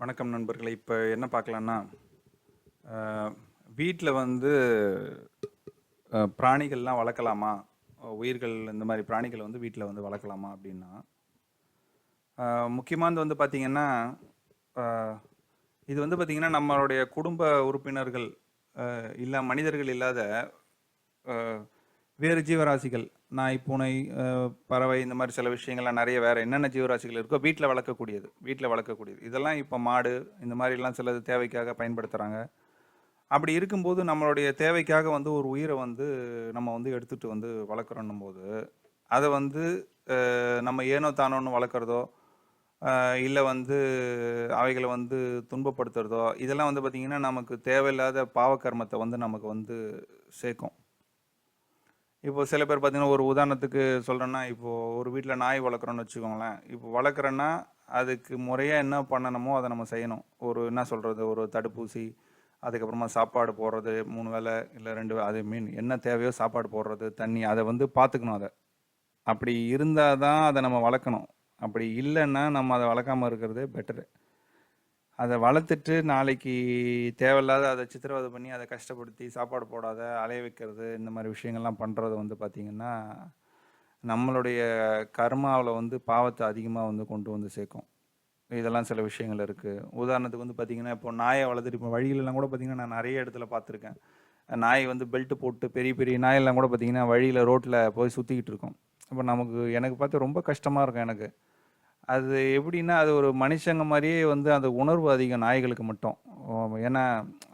வணக்கம் நண்பர்களே. இப்போ என்ன பார்க்கலான்னா வீட்டில் வந்து பிராணிகள்லாம் வளர்க்கலாமா? உயிர்கள் இந்த மாதிரி பிராணிகள் வந்து வீட்டில் வந்து வளர்க்கலாமா அப்படின்னா முக்கியமானது வந்து பார்த்திங்கன்னா இது வந்து பார்த்திங்கன்னா நம்மளுடைய குடும்ப உறுப்பினர்கள் இல்லை மனிதர்கள் இல்லாத வேறு ஜீவராசிகள் நாய் பூனை பறவை இந்த மாதிரி சில விஷயங்கள்லாம் நிறைய வேறு என்னென்ன ஜீவராசிகள் இருக்கோ வீட்டில் வளர்க்கக்கூடியது. வீட்டில் வளர்க்கக்கூடியது. இதெல்லாம் இப்போ மாடு இந்த மாதிரிலாம் சிலது தேவைக்காக பயன்படுத்துகிறாங்க அப்படி இருக்கும்போது நம்மளுடைய தேவைக்காக வந்து ஒரு உயிரை வந்து நம்ம வந்து எடுத்துகிட்டு வந்து வளர்க்குறோன்னும் போது அதை வந்து நம்ம ஏனோ தானோன்னு வளர்க்குறதோ இல்லை வந்து அவைகளை வந்து துன்பப்படுத்துறதோ இதெல்லாம் வந்து பார்த்திங்கன்னா நமக்கு தேவையில்லாத பாவக்கர்மத்தை வந்து நமக்கு வந்து சேர்க்கும். இப்போ சில பேர் பார்த்தீங்கன்னா ஒரு உதாரணத்துக்கு சொல்கிறேன்னா இப்போது ஒரு வீட்டில் நாய் வளர்க்குறோன்னு வச்சுக்கோங்களேன். இப்போ வளர்க்குறேன்னா அதுக்கு முறையாக என்ன பண்ணணுமோ அதை நம்ம செய்யணும். ஒரு என்ன சொல்கிறது ஒரு தடுப்பூசி அதுக்கப்புறமா சாப்பாடு போடுறது மூணு வேளை இல்லை ரெண்டு வே- அது மீன் என்ன தேவையோ சாப்பாடு போடுறது தண்ணி அதை வந்து பார்த்துக்கணும் அதை. அப்படி இருந்தால் தான் அதை நம்ம வளர்க்கணும். அப்படி இல்லைன்னா நம்ம அதை வளர்க்காம இருக்கிறதே பெட்டரு அதை வளர்த்துட்டு நாளைக்கு தேவையில்லாத அதை சித்திரவதை பண்ணி அதை கஷ்டப்படுத்தி சாப்பாடு போடாத அலைய வைக்கிறது இந்த மாதிரி விஷயங்கள்லாம் பண்ணுறது வந்து பார்த்திங்கன்னா நம்மளுடைய கர்மாவில் வந்து பாவத்தை அதிகமாக வந்து கொண்டு வந்து சேர்க்கும். இதெல்லாம் சில விஷயங்கள் இருக்குது உதாரணத்துக்கு வந்து பார்த்திங்கன்னா இப்போ நாயை வளர்த்துட்டு இப்போ வழியிலலாம் கூட பார்த்திங்கன்னா நான் நிறைய இடத்துல பார்த்துருக்கேன் நாய் வந்து பெல்ட்டு போட்டு பெரிய பெரிய நாயெல்லாம் கூட பார்த்திங்கன்னா வழியில் ரோட்டில் போய் சுற்றிக்கிட்டு இருக்கும். அப்போ நமக்கு எனக்கு பார்த்து ரொம்ப கஷ்டமாக இருக்கும் எனக்கு. அது எப்படின்னா அது ஒரு மனுஷங்க மாதிரியே வந்து அந்த உணர்வு அதிகம் நாய்களுக்கு மட்டும். ஓ, ஏன்னா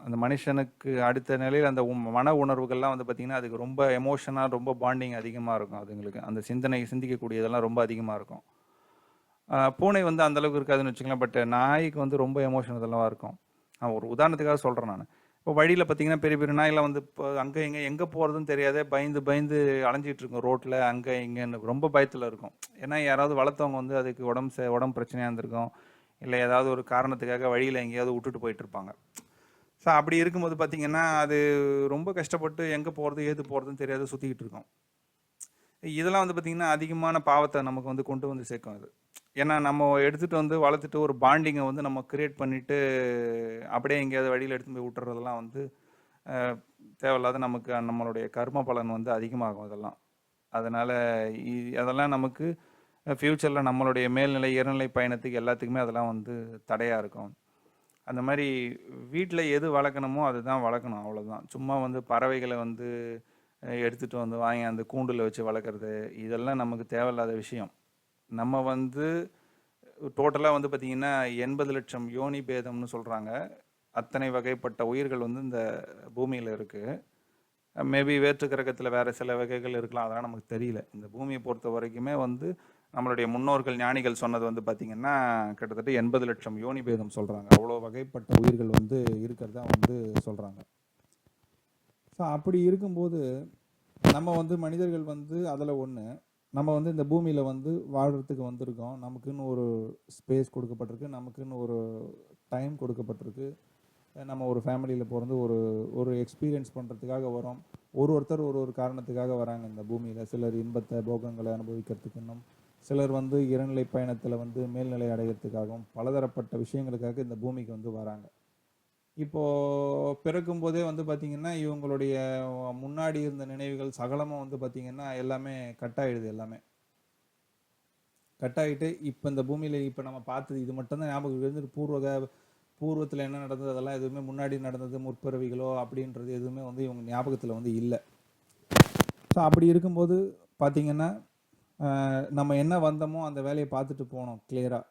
அந்த மனுஷனுக்கு அடுத்த நிலையில் அந்த உ மன உணர்வுகள்லாம் வந்து பார்த்திங்கன்னா அதுக்கு ரொம்ப எமோஷனாக ரொம்ப பாண்டிங் அதிகமாக இருக்கும் அதுங்களுக்கு. அந்த சிந்தனை சிந்திக்கக்கூடியதெல்லாம் ரொம்ப அதிகமாக இருக்கும். பூனை வந்து அந்த அளவுக்கு இருக்காதுன்னு வச்சுக்கலாம் பட் நாய்க்கு வந்து ரொம்ப எமோஷனல் இதெல்லாம் இருக்கும். நான் ஒரு உதாரணத்துக்காக சொல்கிறேன் நான். இப்போ வழியில் பார்த்தீங்கன்னா பெரிய பெரிய நாயெல்லாம் வந்து இப்போ அங்கே இங்கே எங்கே போகிறதுன்னு தெரியாதே பயந்து பயந்து அலைஞ்சிட்டு இருக்கும் ரோட்டில் அங்கே இங்கேன்னு ரொம்ப பயத்தில் இருக்கும். ஏன்னா யாராவது வளர்த்தவங்க வந்து அதுக்கு உடம்பு ச உடம்பு பிரச்சனையாக இருந்திருக்கும். இல்லை ஏதாவது ஒரு காரணத்துக்காக வழியில் எங்கேயாவது விட்டுட்டு போயிட்டு இருப்பாங்க. ஸோ அப்படி இருக்கும்போது பார்த்தீங்கன்னா அது ரொம்ப கஷ்டப்பட்டு எங்கே போகிறது ஏது போகிறதுன்னு தெரியாத சுற்றிக்கிட்டு இருக்கும். இதெல்லாம் வந்து பார்த்திங்கன்னா அதிகமான பாவத்தை நமக்கு வந்து கொண்டு வந்து சேர்க்கும் அது. ஏன்னா நம்ம எடுத்துகிட்டு வந்து வளர்த்துட்டு ஒரு பாண்டிங்கை வந்து நம்ம கிரியேட் பண்ணிவிட்டு அப்படியே எங்கேயாவது வழியில் எடுத்து போய் விட்டுறதெல்லாம் வந்து தேவையில்லாத நமக்கு நம்மளுடைய கர்ம பலன் வந்து அதிகமாகும் அதெல்லாம் அதனால் அதெல்லாம் நமக்கு ஃப்யூச்சரில் நம்மளுடைய மேல்நிலை இயற்நிலை பயணத்துக்கு எல்லாத்துக்குமே அதெல்லாம் வந்து தடையாக இருக்கும். அந்த மாதிரி வீட்டில் எது வளர்க்கணுமோ அதுதான் வளர்க்கணும் அவ்வளோதான் சும்மா வந்து பறவைகளை வந்து எடுத்துகிட்டு வந்து வாங்கி அந்த கூண்டில் வச்சு வளர்க்குறது இதெல்லாம் நமக்கு தேவையில்லாத விஷயம். நம்ம வந்து டோட்டலாக வந்து பார்த்திங்கன்னா எண்பது லட்சம் யோனி பேதம்னு சொல்கிறாங்க அத்தனை வகைப்பட்ட உயிர்கள் வந்து இந்த பூமியில் இருக்குது மேபி வேற்று கிரகத்தில் வேறு சில வகைகள் இருக்கலாம். அதெல்லாம் நமக்கு தெரியல. இந்த பூமியை பொறுத்த வரைக்குமே வந்து நம்மளுடைய முன்னோர்கள் ஞானிகள் சொன்னது வந்து பார்த்திங்கன்னா கிட்டத்தட்ட எண்பது லட்சம் யோனி பேதம் சொல்கிறாங்க அவ்வளோ வகைப்பட்ட உயிர்கள் வந்து இருக்கிறதா வந்து சொல்கிறாங்க ஸோ அப்படி இருக்கும்போது நம்ம வந்து மனிதர்கள் வந்து அதில் ஒன்று நம்ம வந்து இந்த பூமியில் வந்து வாழ்கிறதுக்கு வந்திருக்கோம். நமக்குன்னு ஒரு ஸ்பேஸ் கொடுக்கப்பட்டிருக்கு. நமக்குன்னு ஒரு டைம் கொடுக்கப்பட்டிருக்கு. நம்ம ஒரு ஃபேமிலியில் பிறந்து ஒரு ஒரு எக்ஸ்பீரியன்ஸ் பண்ணுறதுக்காக வரோம் ஒரு ஒருத்தர் ஒரு ஒரு காரணத்துக்காக வராங்க இந்த பூமியில். சிலர் இன்பத்தை போகங்களை அனுபவிக்கிறதுக்கு இன்னும். சிலர் வந்து இறநிலை பயணத்தில் வந்து மேல்நிலை அடைகிறதுக்காகவும் பலதரப்பட்ட விஷயங்களுக்காக இந்த பூமிக்கு வந்து வராங்க. இப்போது பிறக்கும் போதே வந்து பார்த்திங்கன்னா இவங்களுடைய முன்னாடி இருந்த நினைவுகள் சகலமும் வந்து பார்த்திங்கன்னா எல்லாமே கட்டாயிடுது எல்லாமே. கட் ஆகிட்டு இப்போ இந்த பூமியில் இப்போ நம்ம பார்த்தது இது மட்டும்தான் ஞாபகம் இருந்து பூர்வக பூர்வத்தில் என்ன நடந்தது அதெல்லாம் எதுவுமே முன்னாடி நடந்தது முற்பிறவிகளோ அப்படின்றது எதுவுமே வந்து இவங்க ஞாபகத்தில் வந்து இல்லை. ஸோ அப்படி இருக்கும்போது பார்த்திங்கன்னா நம்ம என்ன வந்தோமோ அந்த வேலையை பார்த்துட்டு போனோம் கிளியராக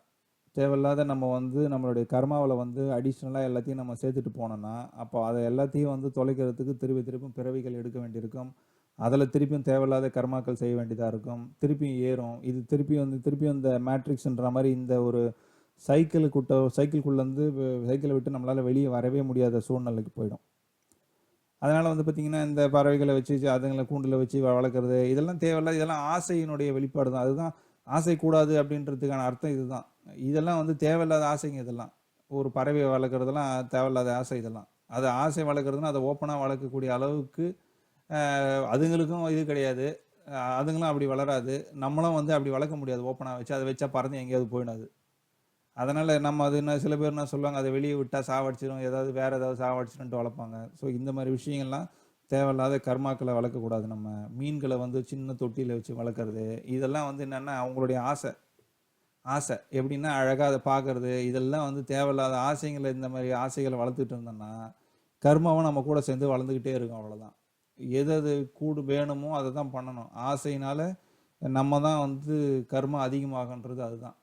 தேவையில்லாத நம்ம வந்து நம்மளுடைய கர்மாவில் வந்து அடிஷ்னலாக எல்லாத்தையும் நம்ம சேர்த்துட்டு போனோன்னா அப்போ அதை எல்லாத்தையும் வந்து தொலைக்கிறதுக்கு திருப்பி திருப்பும் பிறவிகள் எடுக்க வேண்டியிருக்கும். அதில் திருப்பியும் தேவையில்லாத கர்மாக்கள் செய்ய வேண்டியதாக இருக்கும். திருப்பியும் ஏறும். இது திருப்பியும் வந்து திருப்பியும் இந்த மேட்ரிக்ஸ்ன்ற மாதிரி இந்த ஒரு சைக்கிளுக்குட்ட சைக்கிள்குள்ளேருந்து சைக்கிளை விட்டு நம்மளால் வெளியே வரவே முடியாத சூழ்நிலைக்கு போயிடும். அதனால் வந்து பார்த்திங்கன்னா இந்த பறவைகளை வச்சு அதுங்களை கூண்டில் வச்சு வளர்க்குறது இதெல்லாம் தேவையில்ல இதெல்லாம் ஆசையினுடைய வெளிப்பாடு தான் அதுதான் ஆசை கூடாது அப்படின்றதுக்கான அர்த்தம் இதுதான். இதெல்லாம் வந்து தேவையில்லாத ஆசைங்க இதெல்லாம். ஒரு பறவையை வளர்க்குறதெல்லாம் தேவையில்லாத ஆசை இதெல்லாம். அது ஆசை வளர்க்குறதுன்னா அதை ஓப்பனாக வளர்க்கக்கூடிய அளவுக்கு அதுங்களுக்கும் இது கிடையாது. அதுங்களும் அப்படி வளராது. நம்மளும் வந்து அப்படி வளர்க்க முடியாது ஓப்பனாக வச்சு. அதை வச்சா பறந்து எங்கேயாவது போயிடாது. அதனால் நம்ம அது என்ன சில பேர் என்ன சொல்லுவாங்க அதை வெளியே விட்டால் சாவடிச்சிடும் ஏதாவது வேறு ஏதாவது சாவடிச்சிடும்ட்டு வளர்ப்பாங்க ஸோ இந்த மாதிரி விஷயங்கள்லாம் தேவையில்லாத கர்மாக்களை வளர்க்கக்கூடாது நம்ம. மீன்களை வந்து சின்ன தொட்டியில் வச்சு வளர்க்குறது. இதெல்லாம் வந்து என்னென்னா அவங்களுடைய ஆசை. ஆசை. எப்படின்னா அழகாக அதை பார்க்குறது. இதெல்லாம் வந்து தேவையில்லாத ஆசைங்களை இந்த மாதிரி ஆசைகளை வளர்த்துட்டு இருந்தோம்னா கர்மாவும் நம்ம கூட சேர்ந்து வளர்ந்துக்கிட்டே இருக்கும் அவ்வளோதான் எது அது கூடு வேணுமோ அதை தான் பண்ணணும். ஆசையினால நம்ம தான் வந்து கர்மம் அதிகமாகன்றது அதுதான்.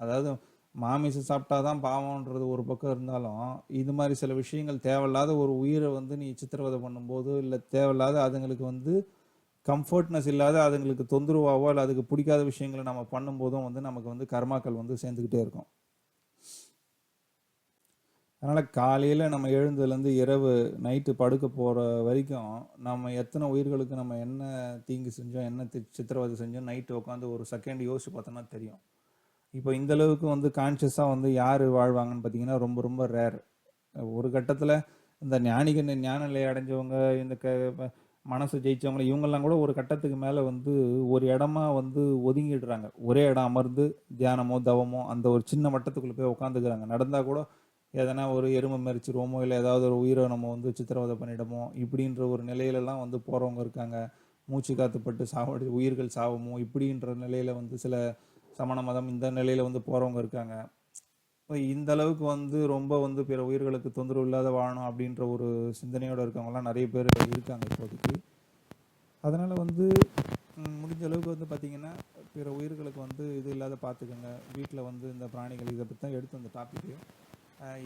அதாவது மாமிசம் சாப்பிட்டா தான் பாவம்ன்றது ஒரு பக்கம் இருந்தாலும் இது மாதிரி சில விஷயங்கள் தேவையில்லாத ஒரு உயிரை வந்து நீ சித்திரவதை பண்ணும்போது இல்லை தேவையில்லாத அதுங்களுக்கு வந்து கம்ஃபர்ட்னஸ் இல்லாத அதுங்களுக்கு தொந்தரவாவோ இல்லை அதுக்கு பிடிக்காத விஷயங்களை நம்ம பண்ணும்போதும் வந்து நமக்கு வந்து கர்மாக்கள் வந்து சேர்ந்துக்கிட்டே இருக்கும். அதனால் காலையில் நம்ம எழுந்ததுலேருந்து இரவு நைட்டு படுக்க போகிற வரைக்கும் நம்ம எத்தனை உயிர்களுக்கு நம்ம என்ன தீங்கு செஞ்சோம் என்ன தி- சித்திரவதை செஞ்சோம் நைட்டு உட்காந்து ஒரு செகண்ட் யோசிச்சு பார்த்தோன்னா தெரியும். இப்போ இந்த அளவுக்கு வந்து கான்ஷியஸாக வந்து யார் வாழ்வாங்கன்னு பார்த்தீங்கன்னா ரொம்ப ரொம்ப ரேர் ஒரு கட்டத்தில் இந்த ஞானிகள் ஞான நிலையை அடைஞ்சவங்க இந்த க மனசு ஜெயிச்சவங்க இவங்கெல்லாம் கூட ஒரு கட்டத்துக்கு மேலே வந்து ஒரு இடமா வந்து ஒதுங்கிடுறாங்க. ஒரே இடம் அமர்ந்து தியானமோ தவமோ அந்த ஒரு சின்ன வட்டத்துக்குள்ளே போய் உட்காந்துக்கிறாங்க நடந்தால் கூட எதனா ஒரு எருமை மறிச்சிருவோமோ இல்லை ஏதாவது ஒரு உயிரை நம்ம வந்து சித்திரவதை பண்ணிடமோ இப்படின்ற ஒரு நிலையிலலாம் வந்து போகிறவங்க இருக்காங்க. மூச்சு காத்துப்பட்டு சாவடி உயிர்கள் சாவமோ இப்படின்ற நிலையில் வந்து சில சமண மதம் இந்த நிலையில் வந்து போகிறவங்க இருக்காங்க. இந்த அளவுக்கு வந்து ரொம்ப வந்து பிற உயிர்களுக்கு தொந்தரவு இல்லாத வாழணும் அப்படின்ற ஒரு சிந்தனையோடு இருக்கவங்கலாம் நிறைய பேர் இருக்காங்க இப்போதைக்கு. அதனால் வந்து முடிஞ்ச அளவுக்கு வந்து பார்த்திங்கன்னா பிற உயிர்களுக்கு வந்து இது இல்லாத பார்த்துக்கோங்க வீட்டில் வந்து இந்த பிராணிகள் இதை பற்றி தான் எடுத்து அந்த டாப்பிக்கு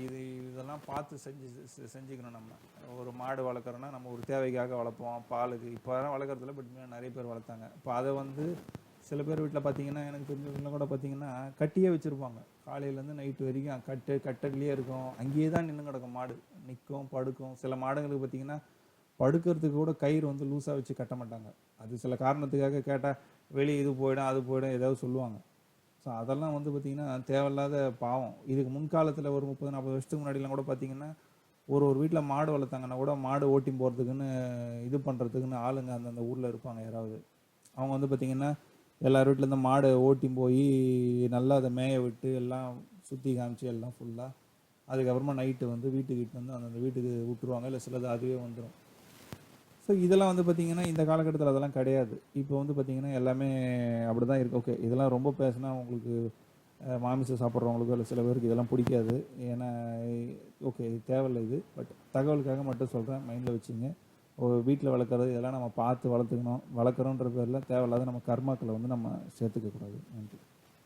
இது இதெல்லாம் பார்த்து செஞ்சு செஞ்சுக்கணும் நம்ம. ஒரு மாடு வளர்க்குறோன்னா நம்ம ஒரு தேவைக்காக வளர்ப்போம். பாலுக்கு இப்போ தான் வளர்க்குறதில்ல பட் நிறைய பேர் வளர்த்தாங்க. இப்போ அதை வந்து சில பேர் வீட்டில் பார்த்தீங்கன்னா எனக்கு தெரிஞ்சவங்களாம் கூட பார்த்தீங்கன்னா கட்டியே வச்சுருப்பாங்க. காலையிலேருந்து நைட்டு வரைக்கும் கட்டு கட்டட்லேயே இருக்கும். அங்கேயே தான் நின்று கிடக்கும் மாடு. நிற்கும் படுக்கும். சில மாடுங்களுக்கு பார்த்தீங்கன்னா படுக்கிறதுக்கு கூட கயிறு வந்து லூஸாக வச்சு கட்ட மாட்டாங்க. அது சில காரணத்துக்காக கேட்டால் வெளியே இது போயிடும் அது போயிடும் ஏதாவது சொல்லுவாங்க. ஸோ அதெல்லாம் வந்து பார்த்திங்கன்னா தேவையில்லாத பாவம். இதுக்கு முன்காலத்தில் ஒரு முப்பது நாற்பது வருஷத்துக்கு முன்னாடிலாம் கூட பார்த்தீங்கன்னா ஒரு ஒரு வீட்டில் மாடு வளர்த்தாங்கன்னா கூட மாடு ஓட்டி போகிறதுக்குன்னு இது பண்ணுறதுக்குன்னு ஆளுங்க அந்தந்த ஊரில் இருப்பாங்க யாராவது. அவங்க வந்து பார்த்திங்கன்னா எல்லார் வீட்டிலேருந்து மாடை ஓட்டி போய் நல்லா அதை மேய விட்டு எல்லாம் சுற்றி காமிச்சு எல்லாம் ஃபுல்லாக அதுக்கப்புறமா நைட்டு வந்து வீட்டுக்கு இட்டு வந்து அந்தந்த வீட்டுக்கு விட்டுருவாங்க. இல்லை சிலது அதுவே வந்துடும் ஸோ இதெல்லாம் வந்து பார்த்திங்கன்னா இந்த காலகட்டத்தில் அதெல்லாம் கிடையாது. இப்போ வந்து பார்த்திங்கன்னா எல்லாமே அப்படி தான் இருக்குது ஓகே இதெல்லாம் ரொம்ப பேசினா உங்களுக்கு மாமிசம் சாப்பிட்றவங்களுக்கோ இல்லை சில பேருக்கு இதெல்லாம் பிடிக்காது. ஏன்னா ஓகே இது தேவையில்லை இது. பட் தகவலுக்காக மட்டும் சொல்கிறேன் மைண்டில் வச்சுங்க. வீட்டில் வளர்க்குறது இதெல்லாம் நம்ம பார்த்து வளர்த்துக்கணும். வளர்க்குறோன்ற பேரில் தேவையில்லாத நம்ம கர்மாக்களை வந்து நம்ம சேர்த்துக்க கூடாது நன்றி.